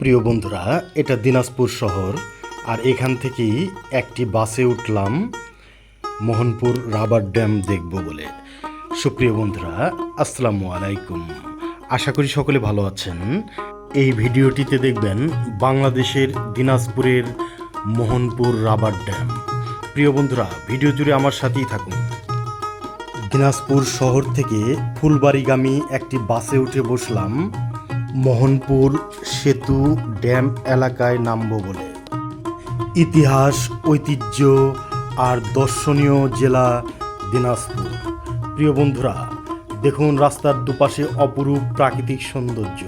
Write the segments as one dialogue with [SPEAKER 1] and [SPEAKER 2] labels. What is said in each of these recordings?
[SPEAKER 1] প্রিয় বন্ধুরা, এটা দিনাজপুর শহর, আর এখান থেকেই একটি বাসে উঠলাম মোহনপুর রাবার ড্যাম দেখব বলে। সুপ্রিয় বন্ধুরা, আসসালামু আলাইকুম। আশা করি সকলে ভালো আছেন। এই ভিডিওটিতে দেখবেন বাংলাদেশের দিনাজপুরের মোহনপুর রাবার ড্যাম। প্রিয় বন্ধুরা, ভিডিও জুড়ে আমার সাথেই থাকুন। দিনাজপুর শহর থেকে ফুলবাড়িগামী একটি বাসে উঠে বসলাম। মোহনপুর সেতু ড্যাম এলাকায় নামব বলে। ইতিহাস, ঐতিহ্য আর দর্শনীয় জেলা দিনাজপুর। প্রিয় বন্ধুরা, দেখুন রাস্তার দুপাশে অপরূপ প্রাকৃতিক সৌন্দর্য।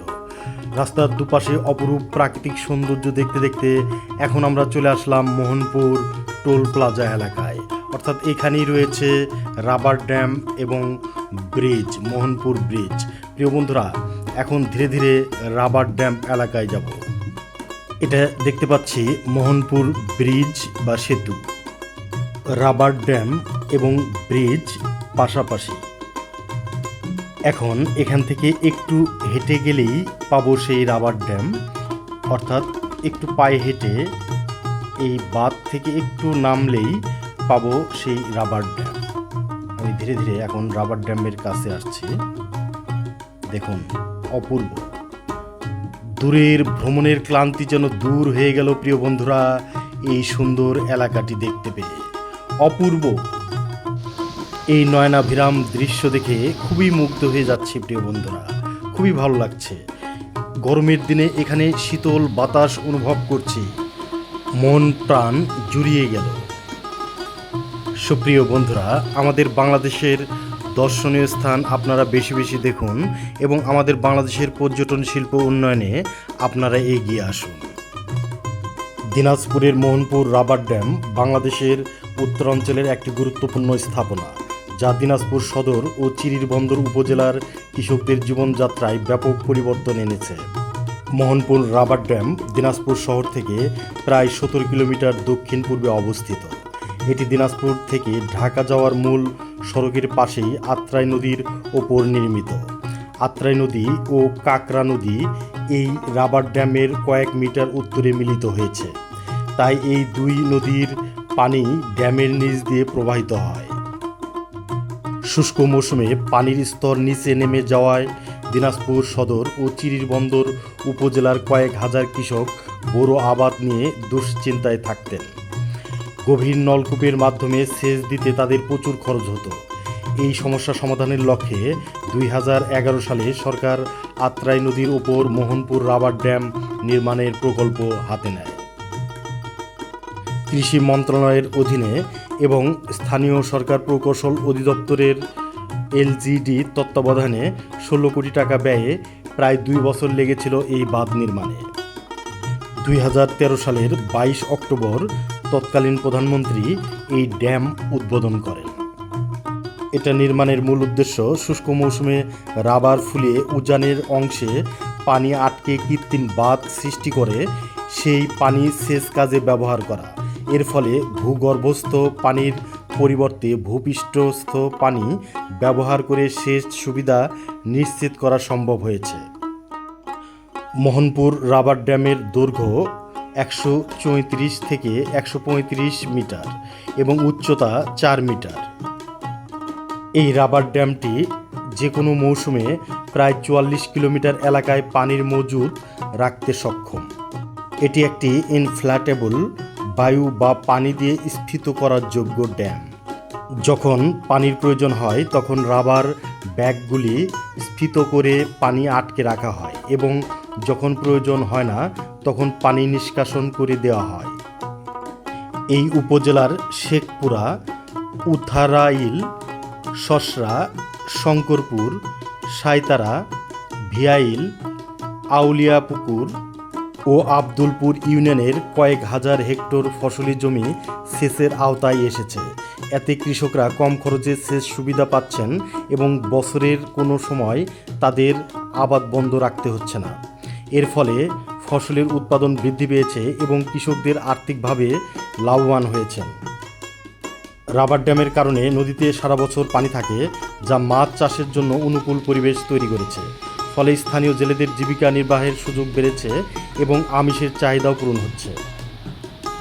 [SPEAKER 1] রাস্তার দুপাশে অপরূপ প্রাকৃতিক সৌন্দর্য দেখতে দেখতে এখন আমরা চলে আসলাম মোহনপুর টোল প্লাজা এলাকায়। অর্থাৎ এখানেই রয়েছে রাবার ড্যাম এবং ব্রিজ, মোহনপুর ব্রিজ। প্রিয় বন্ধুরা এখন ধীরে ধীরে রাবার ড্যাম এলাকায় যাব। এটা দেখতে পাচ্ছি মোহনপুর ব্রিজ বা সেতু। রাবার ড্যাম এবং ব্রিজ পাশাপাশি। এখন এখান থেকে একটু হেঁটে গেলেই পাবো সেই রাবার ড্যাম। অর্থাৎ একটু পায়ে হেঁটে এই বাঁধ থেকে একটু নামলেই পাবো সেই রাবার ড্যাম। আমি ধীরে ধীরে এখন রাবার ড্যামের কাছে আসছি। দেখুন। অপূর্ব। দূরের ভ্রমণের ক্লান্তি যেন দূর হয়ে গেল, প্রিয় বন্ধুরা, এই সুন্দর এলাকাটি দেখতে পেয়ে। অপূর্ব এই নয়নাভিরাম দৃশ্য দেখে খুবই মুগ্ধ হয়ে যাচ্ছে, প্রিয় বন্ধুরা। খুবই ভালো লাগছে। গরমের দিনে এখানে শীতল বাতাস অনুভব করছি। মন প্রাণ জুড়িয়ে গেল। সুপ্রিয় বন্ধুরা, আমাদের বাংলাদেশের দর্শনীয় স্থান আপনারা বেশি বেশি দেখুন এবং আমাদের বাংলাদেশের পর্যটন শিল্প উন্নয়নে আপনারা এগিয়ে আসুন। দিনাজপুরের মোহনপুর রাবার ড্যাম বাংলাদেশের উত্তরাঞ্চলের একটি গুরুত্বপূর্ণ স্থাপনা, যা দিনাজপুর সদর ও চিরিরবন্দর উপজেলার কৃষকদের জীবনযাত্রায় ব্যাপক পরিবর্তন এনেছে। মোহনপুর রাবার ড্যাম দিনাজপুর শহর থেকে প্রায় সতেরো কিলোমিটার দক্ষিণ পূর্বে অবস্থিত। এটি দিনাজপুর থেকে ঢাকা যাওয়ার মূল সড়কের পাশেই আত্রাই নদীর ওপর নির্মিত। আত্রাই নদী ও কাকরা নদী এই রাবার ড্যামের কয়েক মিটার উত্তরে মিলিত হয়েছে। তাই এই দুই নদীর পানি ড্যামের নিচ দিয়ে প্রবাহিত হয়। শুষ্ক মৌসুমে পানির স্তর নিচে নেমে যাওয়ায় দিনাজপুর সদর ও চিরিরবন্দর উপজেলার কয়েক হাজার কৃষক বড় আবাদ নিয়ে দুশ্চিন্তায় থাকতেন। গভীর নলকূপের মাধ্যমে সেচ দিতে তাদের প্রচুর খরচ হতো। এই সমস্যা সমাধানের লক্ষ্যে দুই হাজার এগারো সালে সরকার আত্রাই নদীর ওপর মোহনপুর রাবার ড্যাম নির্মাণের প্রকল্প হাতে নেয়। কৃষি মন্ত্রণালয়ের অধীনে এবং স্থানীয় সরকার প্রকৌশল অধিদপ্তরের এলজিডি তত্ত্বাবধানে ষোলো কোটি টাকা ব্যয়ে প্রায় দুই বছর লেগেছিল এই বাঁধ নির্মাণে। দুই হাজার তেরো সালের বাইশ অক্টোবর তৎকালীন প্রধানমন্ত্রী এই ড্যাম উদ্বোধন করেন। এটা নির্মাণের মূল উদ্দেশ্য শুষ্ক মৌসুমে রাবার ফুলিয়ে উজানের অংশে পানি আটকে কৃত্রিম বাঁধ সৃষ্টি করে সেই পানি সেচ কাজে ব্যবহার করা। এর ফলে ভূগর্ভস্থ পানির পরিবর্তে ভূপৃষ্ঠস্থ পানি ব্যবহার করে সেচ সুবিধা নিশ্চিত করা সম্ভব হয়েছে। মোহনপুর রাবার ড্যামের দৈর্ঘ্য একশো চৌত্রিশ থেকে একশো পঁয়ত্রিশ মিটার এবং উচ্চতা চার মিটার। এই রাবার ড্যামটি যে কোনো মৌসুমে প্রায় চুয়াল্লিশ কিলোমিটার এলাকায় পানির মজুদ রাখতে সক্ষম। এটি একটি ইনফ্ল্যাটেবল বায়ু বা পানি দিয়ে স্ফীত করার যোগ্য ড্যাম। যখন পানির প্রয়োজন হয়, তখন রাবার ব্যাগগুলি স্ফীত করে পানি আটকে রাখা হয় এবং যখন প্রয়োজন হয় না তখন পানি নিষ্কাশন করে দেওয়া হয়। এই উপজেলার শেখপুরা, উথারাইল, সসরা, শঙ্করপুর, সাইতারা, ভিয়াইল, আউলিয়াপুকুর ও আব্দুলপুর ইউনিয়নের কয়েক হাজার হেক্টর ফসলি জমি সেচের আওতায় এসেছে। এতে কৃষকরা কম খরচে সেচ সুবিধা পাচ্ছেন এবং বছরের কোনো সময় তাদের আবাদ বন্ধ রাখতে হচ্ছে না। এর ফলে ফসলের উৎপাদন বৃদ্ধি পেয়েছে এবং কৃষকদের আর্থিকভাবে লাভবান হয়েছেন। রাবার ড্যামের কারণে নদীতে সারা বছর পানি থাকে, যা মাছ চাষের জন্য অনুকূল পরিবেশ তৈরি করেছে। ফলে স্থানীয় জেলেদের জীবিকা নির্বাহের সুযোগ বেড়েছে এবং আমিষের চাহিদাও পূরণ হচ্ছে।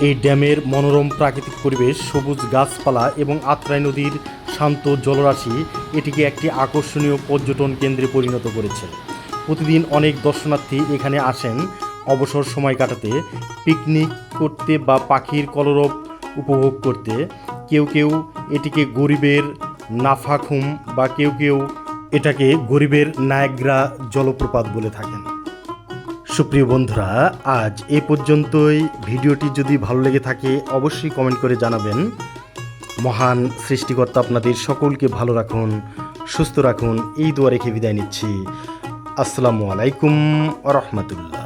[SPEAKER 1] এই ড্যামের মনোরম প্রাকৃতিক পরিবেশ, সবুজ গাছপালা এবং আত্রাই নদীর শান্ত জলরাশি এটিকে একটি আকর্ষণীয় পর্যটন কেন্দ্রে পরিণত করেছে। প্রতিদিন অনেক দর্শনার্থী এখানে আসেন অবসর সময় কাটাতে পিকনিক করতে বা পাখির কলরব উপভোগ করতে, কেউ কেউ এটিকে গরিবের নাফাখুম বা কেউ কেউ এটাকে গরিবের নায়াগ্রা জলপ্রপাত বলে থাকেন। সুপ্রিয় বন্ধুরা, আজ এ পর্যন্তই। ভিডিওটি যদি ভালো লেগে থাকে, অবশ্যই কমেন্ট করে জানাবেন। মহান সৃষ্টিকর্তা আপনাদের সকলকে ভালো রাখুন, সুস্থ রাখুন। এই দোয়া রেখে বিদায় নিচ্ছি। আসসালামু আলাইকুম রহমতুল্লাহ।